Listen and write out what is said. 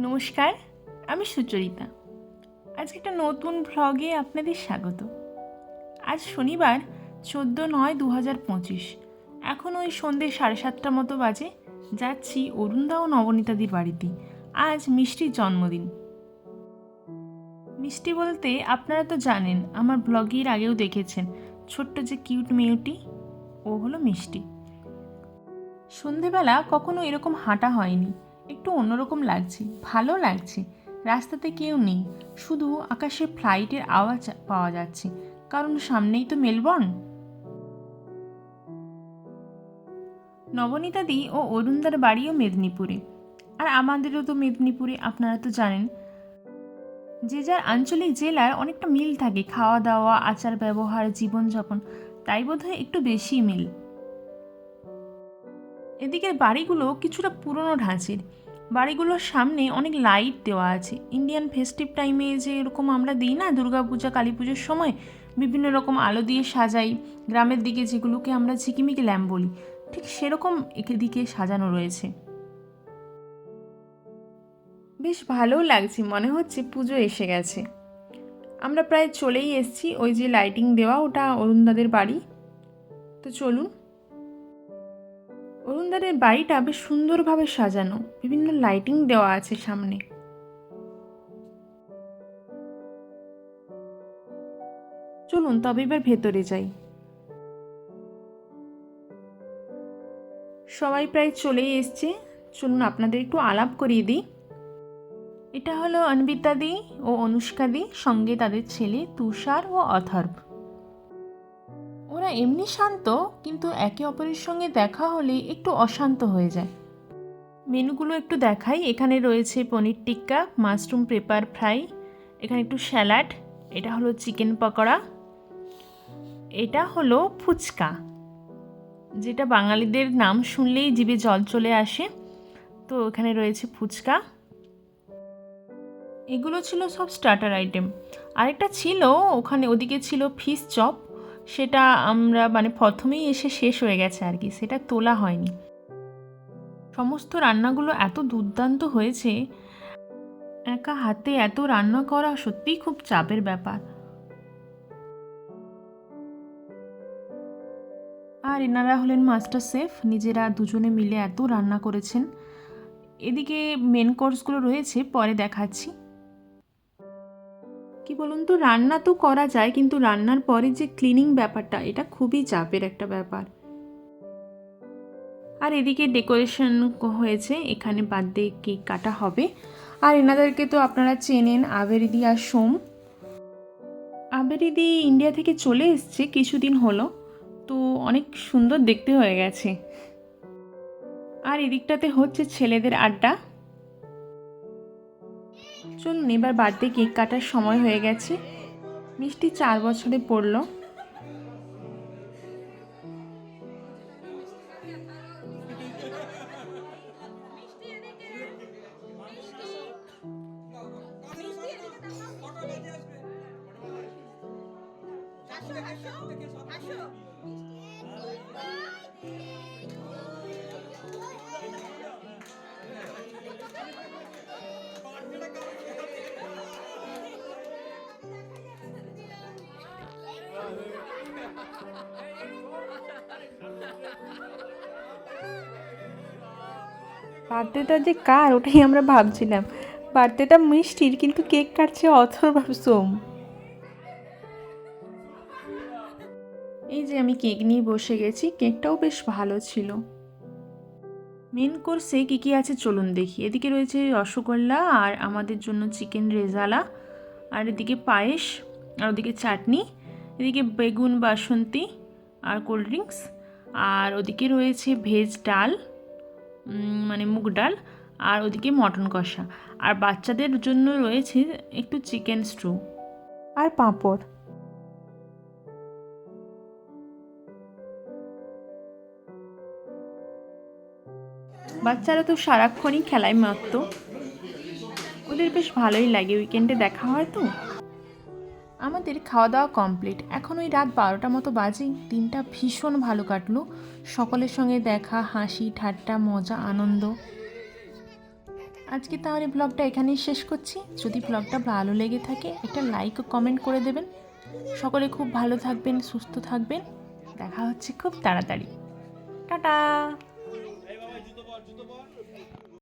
নমস্কার, আমি সুচরিতা। আজকে একটা নতুন ভ্লগে আপনাদের স্বাগত। আজ শনিবার, চোদ্দ নয় দু হাজার পঁচিশ। এখন ওই সন্ধ্যে সাড়ে সাতটা মতো বাজে, যাচ্ছি অরুণদা ও নবনীতাদির বাড়িতে। আজ মিষ্টির জন্মদিন। মিষ্টি বলতে আপনারা তো জানেন, আমার ব্লগের আগেও দেখেছেন, ছোট্ট যে কিউট মেয়েটি, ও হলো মিষ্টি। সন্ধেবেলা কখনো এরকম হাঁটা হয়নি। একটু অন্যরকম লাগছে, ভালো লাগছে। রাস্তাতে কেউ নেই, শুধু আকাশে ফ্লাইটের আওয়াজ পাওয়া যাচ্ছে। কারণ সামনেই তো মেলবর্ন। নবনীতাদি ও অরুণদার বাড়িও মেদিনীপুরে। আর আমাদেরও তো মেদিনীপুরে, আপনারা তো জানেন। যে যার আঞ্চলিক জেলার অনেকটা মিল থাকে খাওয়া দাওয়া আচার ব্যবহার জীবনযাপন। তাই বোধহয় একটু বেশি মিল। এদিকের বাড়িগুলো কিছুটা পুরনো ঢাঁচের। বাড়িগুলোর সামনে অনেক লাইট দেওয়া আছে। ইন্ডিয়ান ফেস্টিভ টাইমে যে এরকম আমরা দিই না দুর্গাপূজা কালী পুজোর সময় বিভিন্ন রকম আলো দিয়ে সাজাই। গ্রামের দিকে যেগুলোকে আমরা ঝিকিমিকি ল্যাম্প বলি, ঠিক সেরকম এদিকে সাজানো রয়েছে। বেশ ভালোও লাগছে, মনে হচ্ছে পুজো এসে গেছে। আমরা প্রায় চলেই এসেছি, ওই যে লাইটিং দেওয়া, ওটা অরুণদাদের বাড়ি। তো চলুন অরুণদারের বাড়িটা বেশ সুন্দরভাবে সাজানো। বিভিন্ন লাইটিং দেওয়া আছে সামনে। চলুন, তবে এবার ভেতরে যাই। সবাই প্রায় চলেই এসছে। চলুন, আপনাদের একটু আলাপ করিয়ে দিই। এটা হলো অন্বিতা দি ও অনুষ্কা দি, সঙ্গে তাদের ছেলে তুষার ও অথর্ব। ওরা এমনি শান্ত, কিন্তু একে অপরের সঙ্গে দেখা হলে একটু অশান্ত হয়ে যায়। মেনুগুলো একটু দেখাই। এখানে রয়েছে paneer tikka, mushroom pepper fry, এখানে একটু স্যালাড, এটা হলো চিকেন পকোড়া, এটা হলো ফুচকা। যেটা বাঙালিদের নাম শুনলেই জিভে জল চলে আসে। তো এখানে রয়েছে ফুচকা। এগুলো ছিল সব স্টার্টার আইটেম আরেকটা ছিল, ওখানে ওদিকে ছিল ফিশ চপ সেটা আমরা মানে প্রথমেই এসে শেষ হয়ে গেছে আর কি, সেটা তোলা হয়নি। সমস্ত রান্নাগুলো এত দুর্দান্ত হয়েছে, একা হাতে এত রান্না করা সত্যিই খুব চাপের ব্যাপার। আর এনারা হলেন মাস্টার শেফ, নিজেরা দুজনে মিলে এত রান্না করেছেন। এদিকে মেন কোর্সগুলো রয়েছে, পরে দেখাচ্ছি। কি বলুন তো, রান্না তো করা যায়, কিন্তু রান্নার পরে যে ক্লিনিং ব্যাপারটা, এটা খুবই চাপের একটা ব্যাপার। আর এদিকে ডেকোরেশন হয়েছে, এখানে বার্থডে কেক কাটা হবে। আর এনাদেরকে তো আপনারা চেনেন, আবেরিদি আর সোম। আবেরিদি ইন্ডিয়া থেকে চলে এসছে কিছুদিন হলো, তো অনেক সুন্দর দেখতে হয়ে গেছে। আর এদিকটাতে হচ্ছে ছেলেদের আড্ডা। চলুন এবার বার্থডে কেক কাটার সময় হয়ে গেছে। মিষ্টি চার বছরে পড়ল। বার্থডেটা যে কার ওটাই আমরা ভাবছিলাম। বার্থডেটা মিষ্টির, কিন্তু কেক কাটছে অথর্ব সোম। এই যে আমি কেক নিয়ে বসে গেছি, কেকটাও বেশ ভালো ছিল। মেন কোর্সে কী কী আছে চলুন দেখি। এদিকে রয়েছে রসগোল্লা আর আমাদের জন্য চিকেন রেজালা, আর এদিকে পায়েস, আর ওদিকে চাটনি, এদিকে বেগুন বাসন্তী আর কোল্ড ড্রিঙ্কস, আর ওদিকে রয়েছে ভেজ ডাল মানে মুগ ডাল আর ওদিকে মটন কষা। আর বাচ্চাদের জন্য রয়েছে একটু চিকেন স্ট্রু আর পাঁপড়। বাচ্চারা তো সারাক্ষণই খেলায় মাত্র। ওদের বেশ ভালোই লাগে উইকেন্ডে দেখা হয় তো। আমাদের খাওয়া দাওয়া কমপ্লিট এখন ওই রাত বারোটা মতো বাজে, দিনটা ভীষণ ভালো কাটলো। সকলের সঙ্গে দেখা, হাসি, ঠাট্টা, মজা, আনন্দ। আজকে তাহলে ব্লগটা এখানেই শেষ করছি। যদি ব্লগটা ভালো লেগে থাকে, একটা লাইক ও কমেন্ট করে দেবেন। সকলে খুব ভালো থাকবেন, সুস্থ থাকবেন। দেখা হচ্ছে খুব তাড়াতাড়ি। টাটা!